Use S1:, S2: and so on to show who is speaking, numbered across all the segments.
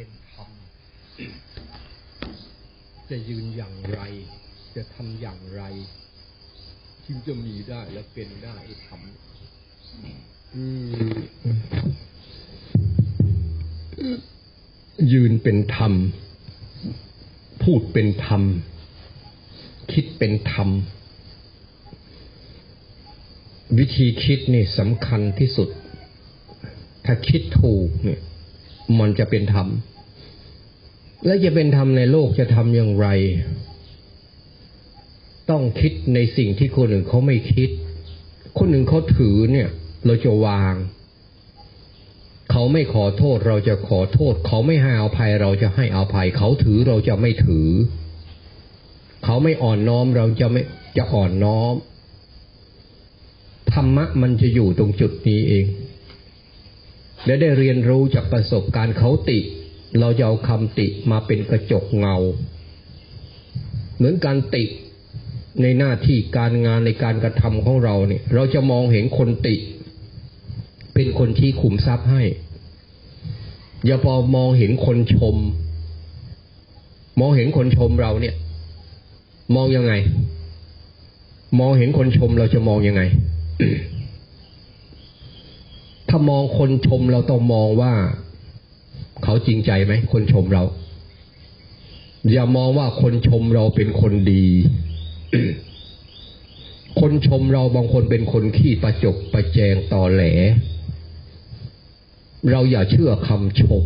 S1: เป็นธรรม จะยืนอย่างไร จะทำอย่างไรจึงจะมีได้และเป็นได้ธรรมอืมยืนเป็นธรรม พูดเป็นธรรม คิดเป็นธรรม วิธีคิดนี่สำคัญที่สุด ถ้าคิดถูกเนี่ย มันจะเป็นธรรม และจะเป็นธรรมในโลกจะทำอย่างไร ต้องคิดในสิ่งที่คนอื่นเขาไม่คิด คนหนึ่งเขาถือเนี่ย เราจะวาง เขาไม่ขอโทษเราจะขอโทษ เขาไม่ให้อภัยเราจะให้อภัย เขาถือเราจะไม่ถือ เขาไม่อ่อนน้อมเราจะไม่จะอ่อนน้อมธรรมะมันจะอยู่ตรงจุดนี้เอง และได้เรียนรู้จากประสบการณ์เขาติ เราจะเอาคำติมาเป็นกระจกเงา เหมือนการติในหน้าที่การงานในการกระทำของเราเนี่ย เราจะมองเห็นคนติ เป็นคนที่ขุมทรัพย์ให้ อย่าพอมองเห็นคนชม มองเห็นคนชมเราเนี่ย มองยังไง มองเห็นคนชมเราจะมองยังไง ถ้ามองคนชมเราต้องมองว่า เขาจริงใจไหมคนชมเรา อย่ามองว่าคนชมเราเป็นคนดี คนชมเราบางคนเป็นคนขี้ประจกประแจงต่อแหล เราอย่าเชื่อคำชม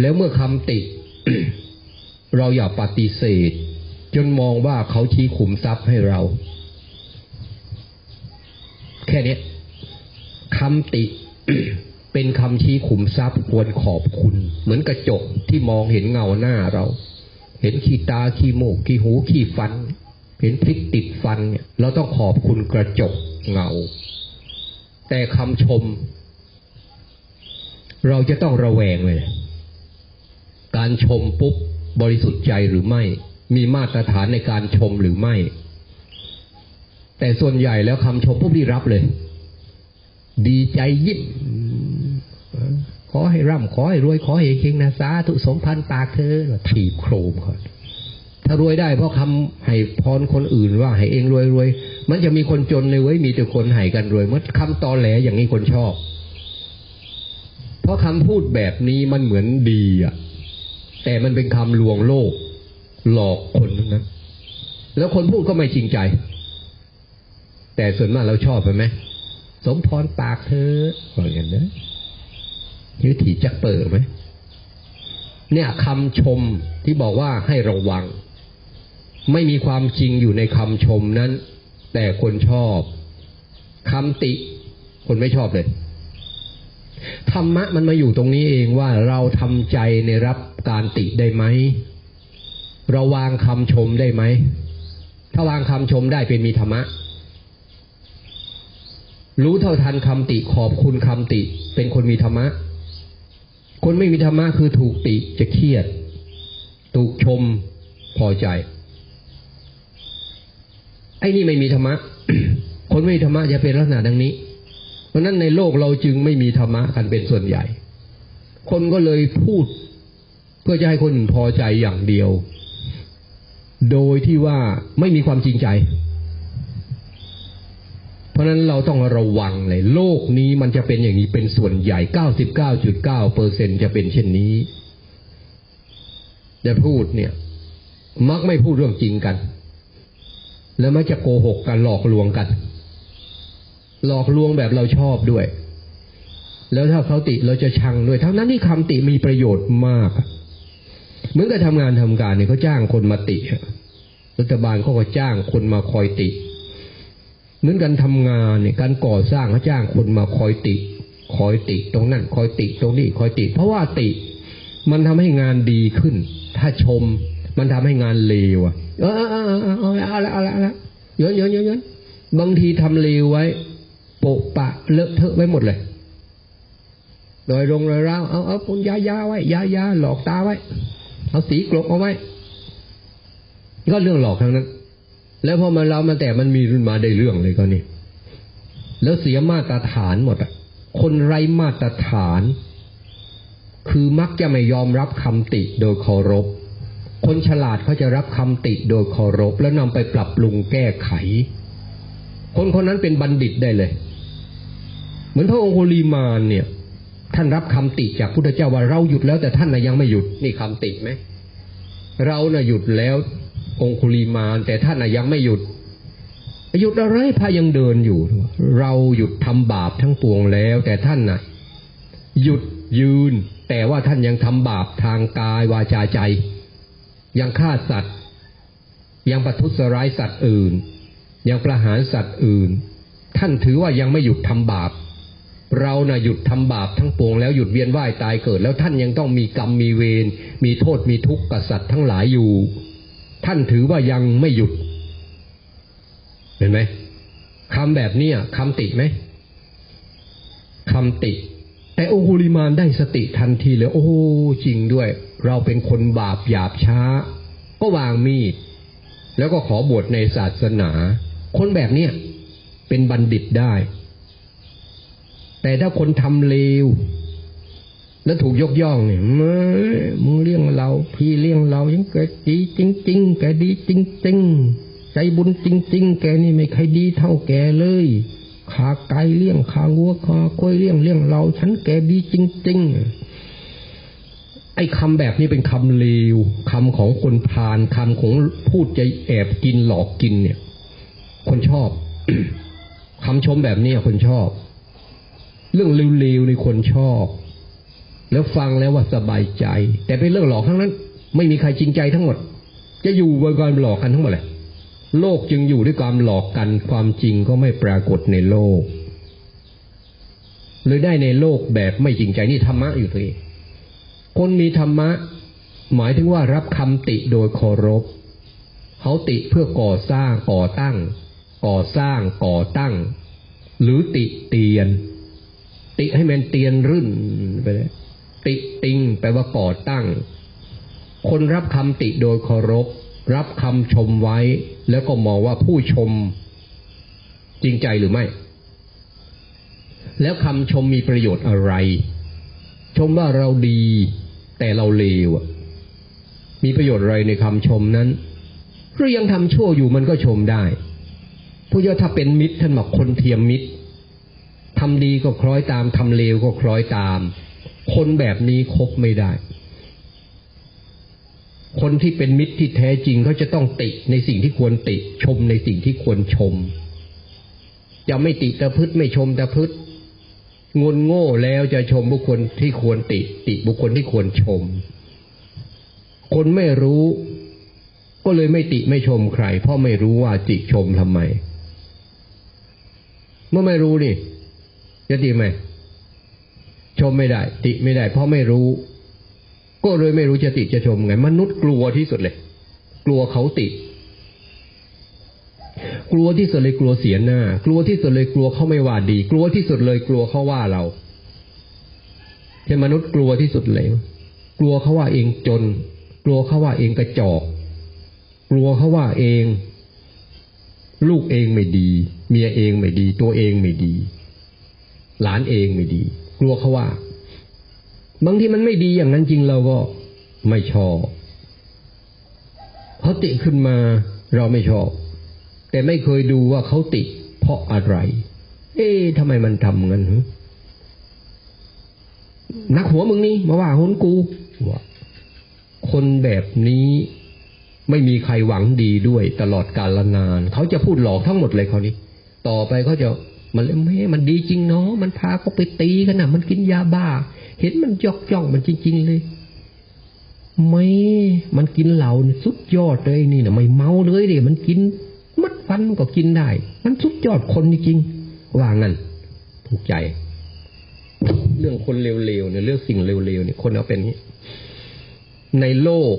S1: แล้วเมื่อคำติ เราอย่าปฏิเสธ จนมองว่าเขาชี้ขุมทรัพย์ให้เรา แค่นี้คำติ เป็นคำชี้ขุมทรัพย์ควรขอบคุณ เหมือนกระจกที่มองเห็นเงาหน้าเรา เห็นขี้ตาขี้มูกขี้หูขี้ฟัน เห็นพริกติดฟันเนี่ยเราต้องขอบคุณกระจกเงา แต่คำชม เราจะต้องระแวงเลย การชมปุ๊บบริสุทธิ์ใจหรือไม่ มีมาตรฐานในการชมหรือไม่ แต่ส่วนใหญ่แล้วคำชมปุ๊บที่รับเลย ดีใจยิ้ม ขอให้ร่ำขอให้รวยขอให้เฮงนะสาธุสมพันธ์ปากเธอถีบโครมก่อนถ้ารวยได้เพราะคำให้พรคนอื่นว่าให้เองรวยรวยมันจะมีคนจนเลยเว้ยมีแต่คนให้กันรวยมันคำตอแหลอย่างนี้คนชอบ เพราะคำพูดแบบนี้มันเหมือนดีอะ แต่มันเป็นคำลวงโลก หลอกคนทั้งนั้นแล้วคนพูดก็ไม่จริงใจ แต่ส่วนมากเราชอบใช่ไหมสมพรปากเธออย่างนั้นนะ ยุติจักเปิดไหมเนี่ยคำชมที่บอกว่าให้ระวัง ไม่มีความจริงอยู่ในคำชมนั้น แต่คนชอบคำติ คนไม่ชอบเลยธรรมะมันมาอยู่ตรงนี้เองว่าเราทำใจในรับการติได้ไหมเราวางคำชมได้ไหม ถ้าวางคำชมได้เป็นมีธรรมะ รู้เท่าทันคำติขอบคุณคำติ เป็นคนมีธรรมะ คนไม่มีธรรมะคือถูกติจะเครียด ถูกชมพอใจ ไอ้นี่ไม่มีธรรมะ คนไม่มีธรรมะจะเป็นลักษณะดังนี้ เพราะนั้นในโลกเราจึงไม่มีธรรมะกันเป็นส่วนใหญ่ คนก็เลยพูด เพื่อจะให้คนพอใจอย่างเดียว โดยที่ว่าไม่มีความจริงใจ ราะนั้นเราต้องระวังเลยโลกนี้มันจะเป็นอย่างนี้เป็นส่วนใหญ่ 99.9เปอร์เซ็นจะเป็นเช่นนี้จะพูดเนี่ย มักไม่พูดเรื่องจริงกัน แล้วมักจะโกหกกันหลอกลวงกัน หลอกลวงแบบเราชอบด้วย แล้วถ้าเขาติเราจะชังด้วย ทั้งนั้นที่คำติมีประโยชน์มากเหมือนกับทำงานทำการเนี่ยเขาจ้างคนมาติรัฐบาลเขาก็จ้างคนมาคอยติ เหมือนกันทำงานเนี่ยการก่อสร้างเขาจ้างคนมาคอยติคอยติตรงนั้นคอยติตรงนี้คอยติ เพราะว่าติ มันทำให้งานดีขึ้น ถ้าชม มันทำให้งานเลวอะเออเออเออเออเอาละเอาละเอาละเยอะเยอะเยอะเยอะบางทีทำเลวไว้ โปะปะเลอะเทอะไว้หมดเลยโดยลงเลยราวเอาเอาปุญยายาไว้ยายาหลอกตาไว้ เอาสีกลบเอาไว้ ก็เรื่องหลอกทั้งนั้น แล้วพอมาเรามาแต่มันมีรุ่นมาได้เรื่องเลยก็นี่แล้วเสียมาตรฐานหมดอะ คนไร้มาตรฐาน คือมักจะไม่ยอมรับคำติโดยเคารพ คนฉลาดเขาจะรับคำติโดยเคารพ แล้วนำไปปรับปรุงแก้ไข คนคนนั้นเป็นบัณฑิตได้เลย เหมือนพระองคุลีมานเนี่ย ท่านรับคำติจากพุทธเจ้าว่าเราหยุดแล้วแต่ท่านนะยังไม่หยุดนี่คำติไหมเราน่ะหยุดแล้ว องคุลีมาน แต่ท่านน่ะยังไม่หยุดหยุดอะไรพายังเดินอยู่ เราหยุดทำบาปทั้งปวงแล้ว แต่ท่านน่ะ หยุดยืน แต่ว่าท่านยังทำบาปทางกายวาจาใจ ยังฆ่าสัตว์ ยังประทุษร้ายสัตว์อื่น ยังประหารสัตว์อื่น ท่านถือว่ายังไม่หยุดทำบาป เรานะ่ะหยุดทำบาปทั้งปวงแล้วหยุดเวียนว่ายตายเกิด แล้วท่านยังต้องมีกรรมมีเวรมีโทษมีทุกข์กับสัตว์ทั้งหลายอยู่ ท่านถือว่ายังไม่หยุด เห็นไหมคำแบบนี้คำติไหมคำติ แต่โอคุลิมานได้สติทันทีเลยโอ้จริงด้วย เราเป็นคนบาปหยาบช้า ก็วางมีด แล้วก็ขอบวชในศาสนา คนแบบเนี้ยเป็นบัณฑิตได้ แต่ถ้าคนทำเลว แล้วถูกยกย่องเนี่ยมึมึงเลี้ยงเรา พี่เลี้ยงเรายังแกดีจริง ๆ แกดีจริง ๆ ใจบุญจริง ๆ แกนี่ไม่ใครดีเท่าแกเลยขาไก่เลี้ยงขาวัวขาควยเลี้ยงเลี้ยงเรา ฉันแกดีจริง ๆ ไอ้คำแบบนี้เป็นคำเลวคำของคนพาลคำของพูดใจแอบกินหลอกกินเนี่ย คนชอบคำชมแบบนี้คนชอบ เรื่องเลวๆในคนชอบ แล้วฟังแล้วว่าสบายใจ แต่เป็นเรื่องหลอกทั้งนั้น ไม่มีใครจริงใจทั้งหมด จะอยู่บนการหลอกกันทั้งหมดเลยโลกจึงอยู่ด้วยความหลอกกันความจริงก็ไม่ปรากฏในโลกเลยได้ในโลกแบบไม่จริงใจนี่ธรรมะอยู่ตัวเองคนมีธรรมะ หมายถึงว่ารับคำติโดยเคารพเขาติเพื่อก่อสร้างก่อตั้ง ก่อสร้างก่อตั้ง หรือติเตียน ติให้มันเตียนรื่นไปเลย ติติงแปลว่าก่อตั้ง คนรับคำติโดยเคารพ รับคำชมไว้ แล้วก็มองว่าผู้ชม จริงใจหรือไม่ แล้วคำชมมีประโยชน์อะไร ชมว่าเราดี แต่เราเลวมีประโยชน์อะไรในคำชมนั้นหรือยังทำชั่วอยู่มันก็ชมได้ผู้ย่อถ้าเป็นมิตรท่านบอกคนเทียมมิตรทำดีก็คล้อยตามทำเลวก็คล้อยตาม คนแบบนี้คบไม่ได้ คนที่เป็นมิตรที่แท้จริงเขาจะต้องติในสิ่งที่ควรติชมในสิ่งที่ควรชม จะไม่ติตะพืชไม่ชมตะพืชงนโง่แล้วจะชมบุคคลที่ควรติ ติบุคคลที่ควรชม คนไม่รู้ก็เลยไม่ติไม่ชมใคร เพราะไม่รู้ว่าติชมทำไม เมื่อไม่รู้นี่จะติไหม ชมไม่ได้ ติไม่ได้ เพราะไม่รู้ ก็เลยไม่รู้จะติจะชมไง มนุษย์กลัวที่สุดเลย กลัวเขาติ กลัวที่สุดเลยกลัวเสียหน้า กลัวที่สุดเลยกลัวเขาไม่ว่าดี กลัวที่สุดเลยกลัวเขาว่าเราเป็นมนุษย์กลัวที่สุดเลย กลัวเขาว่าเองจน กลัวเขาว่าเองกระจอก กลัวเขาว่าเอง ลูกเองไม่ดี เมียเองไม่ดี ตัวเองไม่ดี หลานเองไม่ดี กลัวเขาว่า บางทีมันไม่ดีอย่างนั้นจริงเราก็ไม่ชอบเขาติขึ้นมาเราไม่ชอบ แต่ไม่เคยดูว่าเขาติเพราะอะไร เอ๊ะทำไมมันทำงั้นนักหัวมึงนี่มาว่าหนกูว่าคนแบบนี้ไม่มีใครหวังดีด้วยตลอดกาลนาน เขาจะพูดหลอกทั้งหมดเลยเขานี้ ต่อไปเขาจะ มันแม่มันดีจริงเนาะมันพาเขาไปตีกันนะมันกินยาบ้า เห็นมันยอกย่องมันจริง ๆ เลย ไม่มันกินเหล้าสุดยอดเลยนี่นะไม่เมาเลยเดี๋ยมันกินมัดฟันก็กินได้ มันสุดยอดคนจริงว่างั้นถูกใจ เรื่องคนเร็วๆเนี่ยเรื่องสิ่งเร็วๆเนี่ยคนเอาเป็นนี้ ในโลก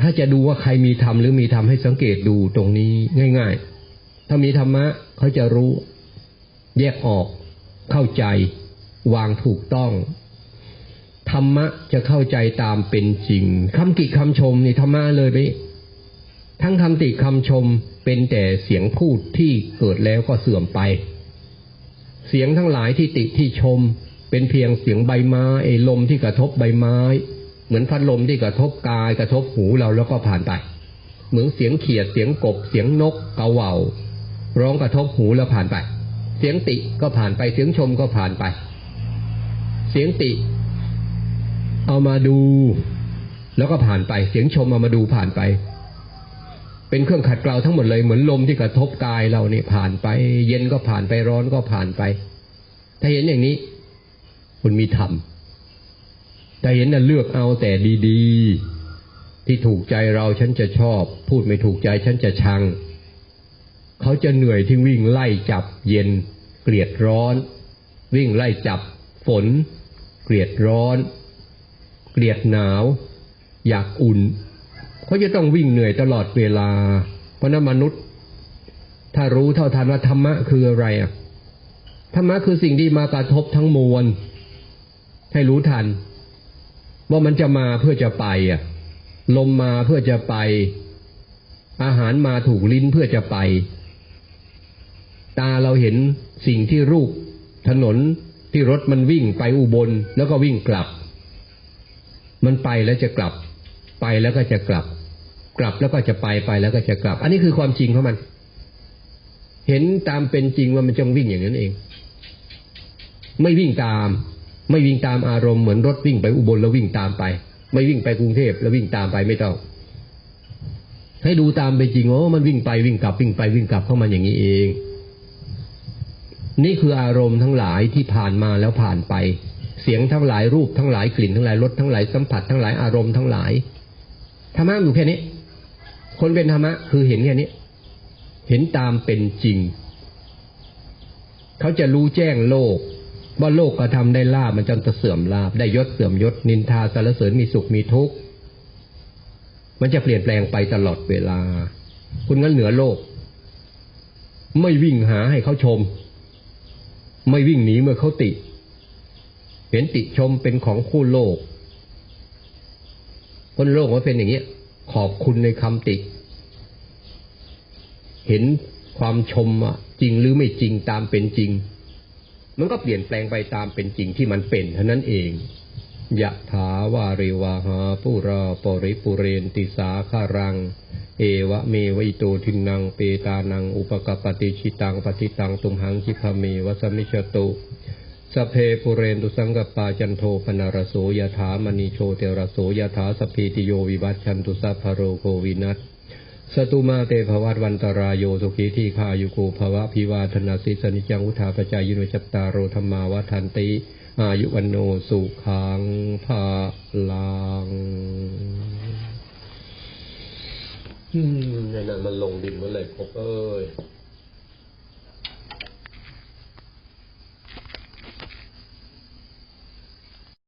S1: ถ้าจะดูว่าใครมีธรรมหรือมีธรรมให้สังเกตดูตรงนี้ง่าย ๆ ถ้ามีธรรมะเขาจะรู้ แยกออก เข้าใจ วางถูกต้อง ธรรมะจะเข้าใจตามเป็นจริงคำกิคำชมนี่ธรรมะเลยไปทั้งคำติคำชมเป็นแต่เสียงพูดที่เกิดแล้วก็เสื่อมไป เสียงทั้งหลายที่ติที่ชมเป็นเป็นเพียงเสียงใบไม้ไอ้ลมที่กระทบใบไม้ เหมือนพัดลมที่กระทบกายกระทบหูเราแล้วก็ผ่านไป เหมือนเสียงเขียดเสียงกบเสียงนกเกาเหว่าร้องกระทบหูแล้วผ่านไป เสียงติก็ผ่านไปเสียงชมก็ผ่านไป เสียงติ เอามาดู แล้วก็ผ่านไป เสียงชมเอามาดูผ่านไป เป็นเครื่องขัดเกลาทั้งหมดเลยเหมือนลมที่กระทบกายเราเนี่ยผ่านไป เย็นก็ผ่านไปร้อนก็ผ่านไป ถ้าเห็นอย่างนี้ คุณมีธรรมถ้าเห็นน่ะเลือกเอาแต่ดี ๆ ที่ถูกใจเราฉันจะชอบ พูดไม่ถูกใจฉันจะชัง เขาจะเหนื่อยที่วิ่งไล่จับเย็น เกลียดร้อน วิ่งไล่จับฝน เกลียดร้อน เกลียดหนาว อยากอุ่น เขาจะต้องวิ่งเหนื่อยตลอดเวลา เพราะนั้นมนุษย์ ถ้ารู้เท่าทันว่าธรรมะคืออะไรอะธรรมะคือสิ่งที่มากระทบทั้งมวล ให้รู้ทัน ว่ามันจะมาเพื่อจะไปอะลมมาเพื่อจะไป อาหารมาถูกลิ้นเพื่อจะไป ตาเราเห็นสิ่งที่รูป ถนนที่รถมันวิ่งไปอุบลแล้วก็วิ่งกลับ มันไปแล้วจะกลับ ไปแล้วก็จะกลับ กลับแล้วก็จะไปไปแล้วก็จะกลับ อันนี้คือความจริงของมัน เห็นตามเป็นจริงว่ามันจงวิ่งอย่างนั้นเอง ไม่วิ่งตาม ไม่วิ่งตามอารมณ์เหมือนรถวิ่งไปอุบลแล้ววิ่งตามไป ไม่วิ่งไปกรุงเทพแล้ววิ่งตามไปไม่ต้องให้ดูตามเป็นจริงโอ้มันวิ่งไปวิ่งกลับวิ่งไปวิ่งกลับเข้ามาอย่างนี้เอง นี่คืออารมณ์ทั้งหลายที่ผ่านมาแล้วผ่านไป เสียงทั้งหลายรูปทั้งหลายกลิ่นทั้งหลายรสทั้งหลายสัมผัสทั้งหลายอารมณ์ทั้งหลายธรรมะอยู่แค่นี้ คนเป็นธรรมะคือเห็นแค่นี้ เห็นตามเป็นจริง เขาจะรู้แจ้งโลก ว่าโลกกระทำได้ลาบมันจนจะเสื่อมลาบได้ยศเสื่อมยศนินทาสารเสริญมีสุขมีทุกข์มันจะเปลี่ยนแปลงไปตลอดเวลา คุณงั้นเหนือโลก ไม่วิ่งหาให้เขาชม ไม่วิ่งหนีเมื่อเขาติ เห็นติชมเป็นของคู่โลก คนโลกมันเป็นอย่างนี้ย ขอบคุณในคำติ เห็นความชมอะจริงหรือไม่จริงตามเป็นจริง มันก็เปลี่ยนแปลงไปตามเป็นจริงที่มันเป็นเท่านั้นเองยะถาวาริวาหาปุราปริปุเรนติสาคารัง เอวะเมวิโตทินังเปตานัง อุปกปติชิตังปฏิตังตุมหังคิพเมวสมิชตุสเพปุเรนตุสังกปาจันโทปนารโสยถามณีโชเตระโสยถาสพีติโยวิวัชชันตุสัพพโรโควินัสสตุมาเตภวัตวันตรายโยสุขีที่คายุโกภวะพิวาธนาสิสนิจังอุทาปจายุโนจัตตารโรธรรมาวัฏันติ อายุวันโนสุขังภาลัง นั่นมันลงดินเมื่อไหร่พบเอ้ย